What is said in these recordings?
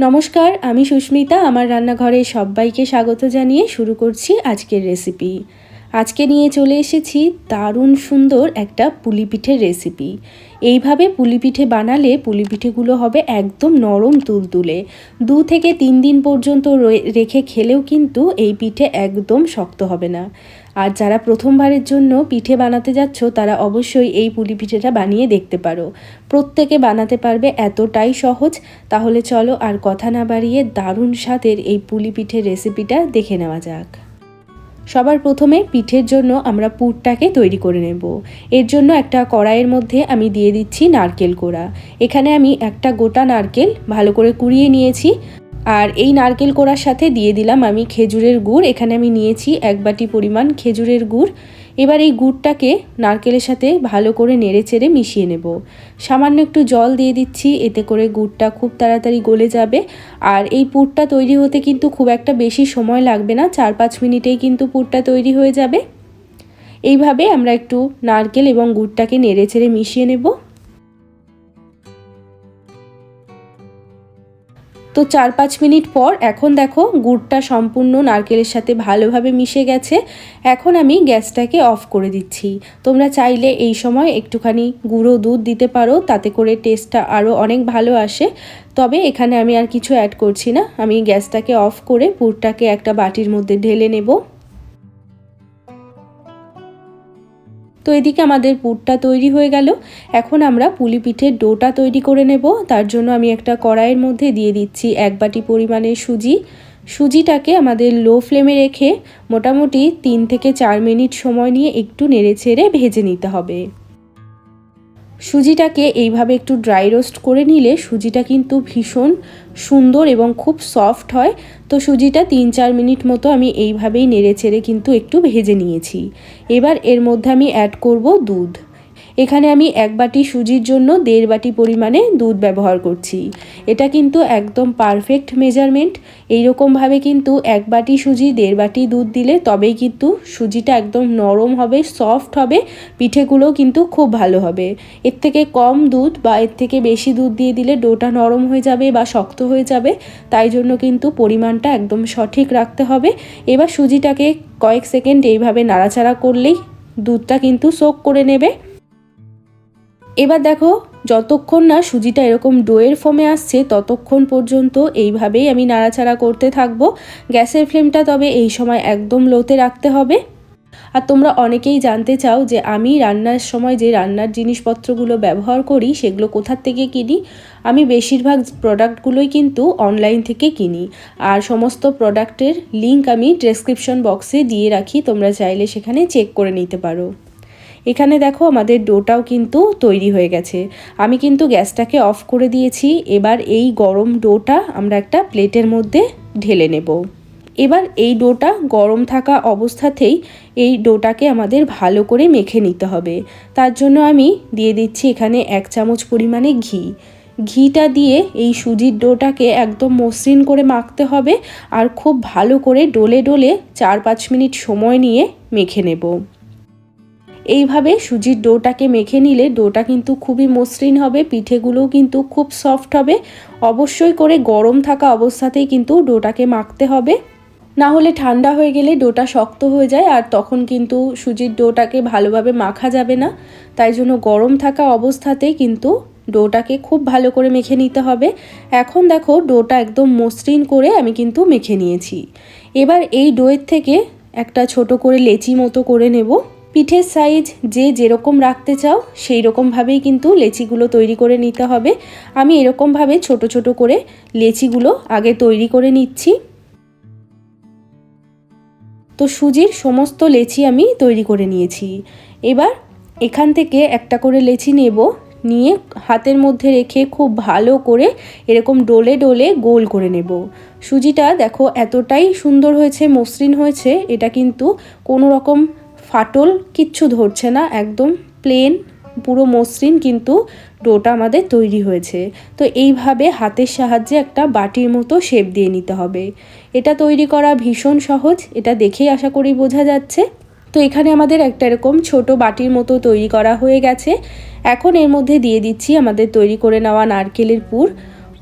নমস্কার আমি সুস্মিতা। আমার রান্নাঘরে সবাইকে স্বাগত জানিয়ে শুরু করছি আজকের রেসিপি আজকে নিয়ে চলে এসেছি দারুণ সুন্দর একটা পুলি পিঠের রেসিপি এইভাবে পুলি পিঠে বানালে পুলি পিঠেগুলো হবে একদম নরম তুলতুলে। দু থেকে তিন দিন পর্যন্ত রেখে খেলেও কিন্তু এই পিঠে একদম শক্ত হবে না। আর যারা প্রথমবারের জন্য পিঠে বানাতে যাচ্ছ, তারা অবশ্যই এই পুলি পিঠেটা বানিয়ে দেখতে পারো। প্রত্যেকে বানাতে পারবে এতটাই সহজ। তাহলে চলো আর কথা না বাড়িয়ে দারুণ স্বাদের এই পুলি পিঠের রেসিপিটা দেখে নেওয়া যাক। সবার প্রথমে পিঠের জন্য আমরা পুরটাকে তৈরি করে নেব। এর জন্য একটা কড়াইয়ের মধ্যে আমি দিয়ে দিচ্ছি নারকেল কোড়া। এখানে আমি একটা গোটা নারকেল ভালো করে কুড়িয়ে নিয়েছি। আর এই নারকেল কোড়ার সাথে দিয়ে দিলাম আমি খেজুরের গুড়। এখানে আমি নিয়েছি এক বাটি পরিমাণ খেজুরের গুড়। এবার এই গুড়টাকে নারকেলের সাথে ভালো করে নেড়ে চেড়ে মিশিয়ে নেব। সামান্য একটু জল দিয়ে দিচ্ছি, এতে করে গুড়টা খুব তাড়াতাড়ি গলে যাবে। আর এই পুরটা তৈরি হতে কিন্তু খুব একটা বেশি সময় লাগবে না, চার পাঁচ মিনিটেই কিন্তু পুরটা তৈরি হয়ে যাবে। এইভাবে আমরা একটু নারকেল এবং গুড়টাকে নেড়ে চেড়ে মিশিয়ে নেব। তো চার পাঁচ মিনিট পর এখন দেখো গুড়টা সম্পূর্ণ নারকেলের সাথে ভালোভাবে মিশে গেছে। এখন আমি গ্যাসটাকে অফ করে দিচ্ছি। তোমরা চাইলে এই সময় একটুখানি গুঁড়ো দুধ দিতে পারো, তাতে করে টেস্টটা আরও অনেক ভালো আসে। তবে এখানে আমি আর কিছু অ্যাড করছি না। আমি গ্যাসটাকে অফ করে পুরটাকে একটা বাটির মধ্যে ঢেলে নেব। তো এদিকে আমাদের পুরটা তৈরি হয়ে গেল। এখন আমরা পুলি পিঠের ডোটা তৈরি করে নেব। তার জন্য আমি একটা কড়াইয়ের মধ্যে দিয়ে দিচ্ছি এক বাটি পরিমাণে সুজি। সুজিটাকে আমাদের লো ফ্লেমে রেখে মোটামুটি তিন থেকে চার মিনিট সময় নিয়ে একটু নেড়ে ছেড়ে ভেজে নিতে হবে। সুজিটাকে এইভাবে একটু ড্রাই রোস্ট করে নিলে সুজিটা কিন্তু ভীষণ সুন্দর এবং খুব সফট হয়। তো সুজিটা তিন চার মিনিট মতো আমি এইভাবেই নেড়ে চেড়ে কিন্তু একটু ভেজে নিয়েছি। এবার এর মধ্যে আমি অ্যাড করব দুধ। এখানে আমি এক বাটি সুজির জন্য দেড় বাটি পরিমাণে দুধ ব্যবহার করছি। এটা কিন্তু একদম পারফেক্ট মেজারমেন্ট এইরকমভাবে কিন্তু এক বাটি সুজি, দেড় বাটি দুধ দিলে তবেই কিন্তু সুজিটা একদম নরম হবে সফট হবে পিঠেগুলো কিন্তু খুব ভালো হবে। এর থেকে কম দুধ বা এর থেকে বেশি দুধ দিয়ে দিলে ডোটা নরম হয়ে যাবে বা শক্ত হয়ে যাবে, তাই জন্য কিন্তু পরিমাণটা একদম সঠিক রাখতে হবে। এবার সুজিটাকে কয়েক সেকেন্ড এইভাবে নাড়াচাড়া করলেই দুধটা কিন্তু সোক করে নেবে। এবার দেখো, যতক্ষণ না সুজিটা এরকম ডোয়ের ফোমে আসছে, ততক্ষণ পর্যন্ত এইভাবেই আমি নাড়াচাড়া করতে থাকব। গ্যাসের ফ্লেমটা তবে এই সময় একদম লোতে রাখতে হবে। আর তোমরা অনেকেই জানতে চাও যে আমি রান্নার সময় যে রান্নার জিনিসপত্রগুলো ব্যবহার করি, সেগুলো কোথার থেকে কিনি? আমি বেশিরভাগ প্রোডাক্টগুলোই কিন্তু অনলাইন থেকে কিনি। আর সমস্ত প্রোডাক্টের লিংক আমি ডেসক্রিপশন বক্সে দিয়ে রাখি, তোমরা চাইলে সেখানে চেক করে নিতে পারো। এখানে দেখো আমাদের ডোটাও কিন্তু তৈরি হয়ে গেছে। আমি কিন্তু গ্যাসটাকে অফ করে দিয়েছি, এবার এই গরম ডোটা আমরা একটা প্লেটের মধ্যে ঢেলে নেব। এবার এই ডোটা গরম থাকা অবস্থাতেই এই ডোটাকে আমাদের ভালো করে মেখে নিতে হবে। তার জন্য আমি দিয়ে দিচ্ছি এখানে এক চামচ পরিমাণে ঘি। ঘিটা দিয়ে এই সুজির ডোটাকে একদম মসৃণ করে মাখতে হবে আর খুব ভালো করে ডোলে ডোলে চার পাঁচ মিনিট সময় নিয়ে মেখে নেব। এইভাবে সুজির ডোটাকে মেখে নিলে ডোটা কিন্তু খুবই মসৃণ হবে, পিঠেগুলোও কিন্তু খুব সফট হবে। অবশ্যই করে গরম থাকা অবস্থাতেই কিন্তু ডোটাকে মাখতে হবে। না হলে ঠান্ডা হয়ে গেলে ডোটা শক্ত হয়ে যায় আর তখন কিন্তু সুজির ডোটাকে ভালোভাবে মাখা যাবে না। তাই জন্য গরম থাকা অবস্থাতেই কিন্তু ডোটাকে খুব ভালো করে মেখে নিতে হবে। এখন দেখো ডোটা একদম মসৃণ করে আমি কিন্তু মেখে নিয়েছি। এবার এই ডোয়ের থেকে একটা ছোট করে লেচি মতো করে নেব। পিঠের সাইজ যে যেরকম রাখতে চাও সেই রকমভাবেই কিন্তু লেচিগুলো তৈরি করে নিতে হবে। আমি এরকমভাবে ছোট ছোট করে লেচিগুলো আগে তৈরি করে নিচ্ছি। তো সুজির সমস্ত লেচি আমি তৈরি করে নিয়েছি। এবার এখান থেকে একটা করে লেচি নেব। নিয়ে হাতের মধ্যে রেখে খুব ভালো করে এরকম ডোলে ডোলে গোল করে নেব। সুজিটা দেখো এতটাই সুন্দর হয়েছে, মসৃণ হয়েছে, এটা কিন্তু কোনো রকম ফাটল কিচ্ছু ধরছে না, একদম প্লেন পুরো মসৃণ কিন্তু ডোটা আমাদের তৈরি হয়েছে। তো এইভাবে হাতের সাহায্যে একটা বাটির মতো শেপ দিয়ে নিতে হবে। এটা তৈরি করা ভীষণ সহজ, এটা দেখেই আশা করি বোঝা যাচ্ছে। তো এখানে আমাদের একটা এরকম ছোট বাটির মতো তৈরি করা হয়ে গেছে। এখন এর মধ্যে দিয়ে দিচ্ছি আমাদের তৈরি করে নেওয়া নারকেলের পুর।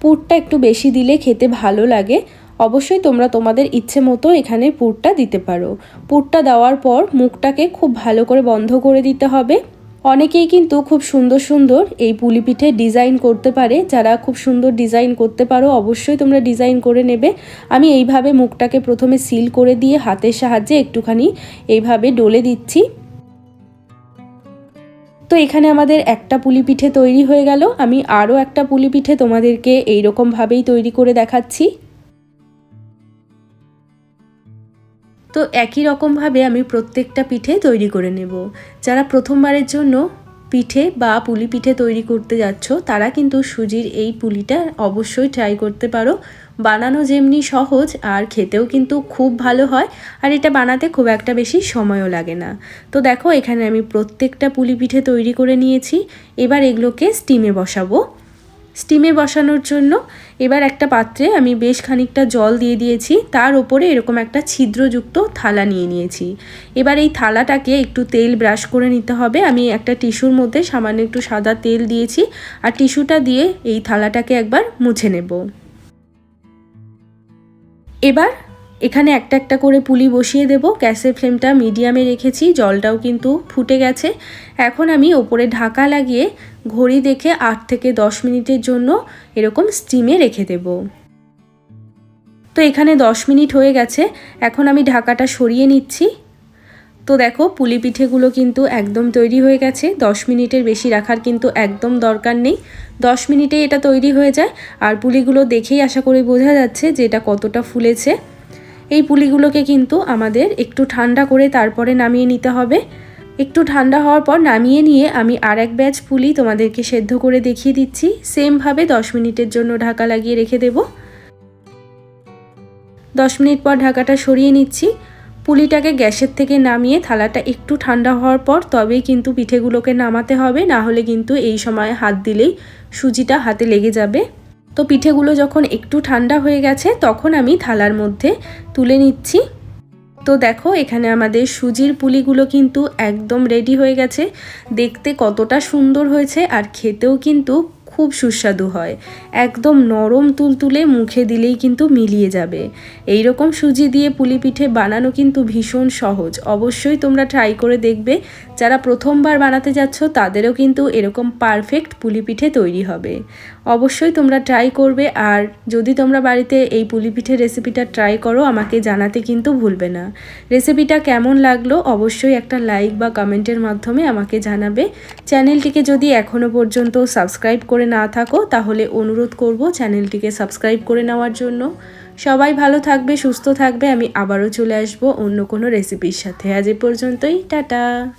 পুরটা একটু বেশি দিলে খেতে ভালো লাগে। অবশ্যই তোমরা তোমাদের ইচ্ছে মতো এখানে পুরটা দিতে পারো। পুরটা দেওয়ার পর মুখটাকে খুব ভালো করে বন্ধ করে দিতে হবে। অনেকেই কিন্তু খুব সুন্দর সুন্দর এই পুলি পিঠে ডিজাইন করতে পারে। যারা খুব সুন্দর ডিজাইন করতে পারো, অবশ্যই তোমরা ডিজাইন করে নেবে। আমি এইভাবে মুখটাকে প্রথমে সিল করে দিয়ে হাতের সাহায্যে একটুখানি এইভাবে ডলে দিচ্ছি। তো এখানে আমাদের একটা পুলি পিঠে তৈরি হয়ে গেল। আমি আরও একটা পুলি পিঠে তোমাদেরকে এইরকমভাবেই তৈরি করে দেখাচ্ছি। তো একই রকমভাবে আমি প্রত্যেকটা পিঠে তৈরি করে নেব। যারা প্রথমবারের জন্য পিঠে বা পুলি পিঠে তৈরি করতে যাচ্ছ, তারা কিন্তু সুজির এই পুলিটা অবশ্যই ট্রাই করতে পারো। বানানো যেমনি সহজ আর খেতেও কিন্তু খুব ভালো হয়, আর এটা বানাতে খুব একটা বেশি সময়ও লাগে না। তো দেখো, এখানে আমি প্রত্যেকটা পুলি পিঠে তৈরি করে নিয়েছি। এবার এগুলোকে স্টিমে বসাবো। স্টিমে বসানোর জন্য এবার একটা পাত্রে আমি বেশ খানিকটা জল দিয়ে দিয়েছি। তার ওপরে এরকম একটা ছিদ্রযুক্ত থালা নিয়ে নিয়েছি। এবার এই থালাটাকে একটু তেল ব্রাশ করে নিতে হবে। আমি একটা টিস্যুর মধ্যে সামান্য একটু সাদা তেল দিয়েছি আর টিস্যুটা দিয়ে এই থালাটাকে একবার মুছে নেব। এবার এখানে একটা একটা করে পুলি বসিয়ে দেব। গ্যাসের ফ্লেমটা মিডিয়ামে রেখেছি, জলটাও কিন্তু ফুটে গেছে। এখন আমি ওপরে ঢাকা লাগিয়ে ঘড়ি দেখে আট থেকে দশ মিনিটের জন্য এরকম স্টিমে রেখে দেব। তো এখানে দশ মিনিট হয়ে গেছে, এখন আমি ঢাকাটা সরিয়ে নিচ্ছি। তো দেখো, পুলি পিঠেগুলো কিন্তু একদম তৈরি হয়ে গেছে। দশ মিনিটের বেশি রাখার কিন্তু একদম দরকার নেই। দশ মিনিটে এটা তৈরি হয়ে যায়। আর পুলিগুলো দেখেই আশা করি বোঝা যাচ্ছে যে এটা কতটা ফুলেছে। এই পুলিগুলোকে কিন্তু আমাদের একটু ঠান্ডা করে তারপরে নামিয়ে নিতে হবে। একটু ঠান্ডা হওয়ার পর নামিয়ে নিয়ে আমি আর এক ব্যাচ পুলি তোমাদেরকে সেদ্ধ করে দেখিয়ে দিচ্ছি। সেমভাবে দশ মিনিটের জন্য ঢাকা লাগিয়ে রেখে দেব। দশ মিনিট পর ঢাকাটা সরিয়ে নিচ্ছি। পুলিটাকে গ্যাসের থেকে নামিয়ে থালাটা একটু ঠান্ডা হওয়ার পর তবেই কিন্তু পিঠেগুলোকে নামাতে হবে। না হলে কিন্তু এই সময় হাত দিলেই সুজিটা হাতে লেগে যাবে। তো পিঠেগুলো যখন একটু ঠান্ডা হয়ে গেছে, তখন আমি থালার মধ্যে তুলে নিচ্ছি। তো দেখো, এখানে আমাদের সুজির পুলিগুলো কিন্তু একদম রেডি হয়ে গেছে। দেখতে কতটা সুন্দর হয়েছে আর খেতেও কিন্তু খুব সুস্বাদু হয়। একদম নরম তুলতুলে মুখে দিলেই কিন্তু মিলিয়ে যাবে। এই রকম সুজি দিয়ে পুলি পিঠে বানানো কিন্তু ভীষণ সহজ। অবশ্যই তোমরা ট্রাই করে দেখবে। যারা প্রথমবার বানাতে যাচ্ছ, তাদেরও কিন্তু এরকম পারফেক্ট পুলি পিঠে তৈরি হবে। অবশ্যই তোমরা ট্রাই করবে। আর যদি তোমরা বাড়িতে এই পুলি পিঠে রেসিপিটা ট্রাই করো, আমাকে জানাতে কিন্তু ভুলবে না। রেসিপিটা কেমন লাগল, অবশ্যই একটা লাইক বা কমেন্টের মাধ্যমে আমাকে জানাবে। চ্যানেলটিকে যদি এখনও পর্যন্ত সাবস্ক্রাইব করে না থাকো, তাহলে অনুরোধ করব চ্যানেলটিকে সাবস্ক্রাইব করে নেওয়ার জন্য। সবাই ভালো থাকবে, সুস্থ থাকবে, আমি আবারও চলে আসব অন্য কোনো রেসিপির সাথে। আজ এ পর্যন্তই, টাটা।